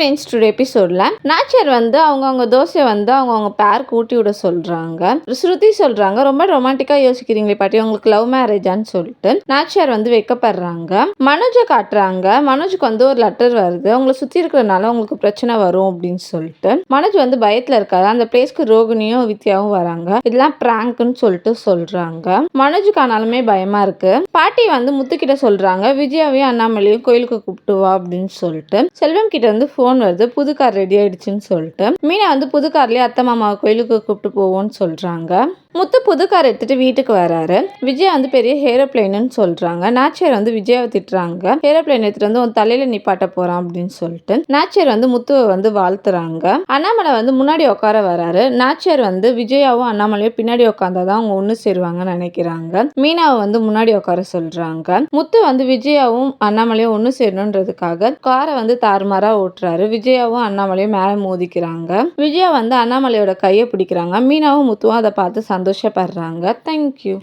Friends today எபிசோடில் நாச்சியார் வந்து அவங்கவுங்க தோசையை வந்து அவங்கவுங்க பேருக்கு ஊட்டி விட சொல்கிறாங்க ஸ்ருதி சொல்கிறாங்க ரொம்ப ரொமான்டிக்காக யோசிக்கிறீங்களே பாட்டி உங்களுக்கு லவ் மேரேஜான்னு சொல்லிட்டு. நாச்சியார் வந்து வைக்கப்படுறாங்க. மனோஜை காட்டுறாங்க. மனோஜுக்கு வந்து ஒரு லெட்டர் வருது. உங்களை சுற்றி இருக்கிறனால உங்களுக்கு பிரச்சனை வரும் அப்படின்னு சொல்லிட்டு. மனோஜ் வந்து பயத்தில் இருக்காது அந்த பிளேஸ்க்கு ரோகிணியும் வித்யாவும் வராங்க. இதெல்லாம் ப்ராங்க்னு சொல்லிட்டு சொல்கிறாங்க மனோஜுக்கு ஆனாலுமே பயமாக இருக்கு. பாட்டி வந்து முத்துக்கிட்ட சொல்கிறாங்க விஜயாவையும் அண்ணாமலையும் கோயிலுக்கு கூப்பிட்டு வா அப்படின்னு சொல்லிட்டு. செல்வம் கிட்ட வந்து ஃபோன் வருது புது கார் ரெடி ஆயிடுச்சுன்னு சொல்லிட்டு. மீனா வந்து புது கார்லேயே அத்தை மாமாவை கோயிலுக்கு கூப்பிட்டு போவோன்னு சொல்றாங்க. முத்து புது கார் எடுத்துட்டு வீட்டுக்கு வராரு. விஜயா வந்து பெரிய ஏரோப்ளைன்னு சொல்றாங்க. நாச்சியார் வந்து விஜயாவை திட்டுறாங்க. ஏரோப்ளைன் எடுத்துட்டு வந்து உன் தலையில நிப்பாட்ட போறான் அப்படின்னு சொல்லிட்டு நாச்சியார் வந்து முத்துவை வந்து வாழ்த்துறாங்க. அண்ணாமலை வந்து முன்னாடி உட்கார வராரு. நாச்சியார் வந்து விஜயாவும் அண்ணாமலையும் பின்னாடி உட்காந்தாதான் அவங்க ஒண்ணு சேருவாங்கன்னு நினைக்கிறாங்க. மீனாவை வந்து முன்னாடி உட்கார சொல்றாங்க. முத்து வந்து விஜயாவும் அண்ணாமலையும் ஒண்ணு சேரணுன்றதுக்காக காரை வந்து தாறுமாறா ஓட்டுறாரு. விஜயாவும் அண்ணாமலையும் மேல மோதிக்கிறாங்க. விஜயா வந்து அண்ணாமலையோட கையை பிடிக்கிறாங்க. மீனாவும் முத்துவும் அதை பார்த்து சந்தோஷப்படுறாங்க. தேங்க்யூ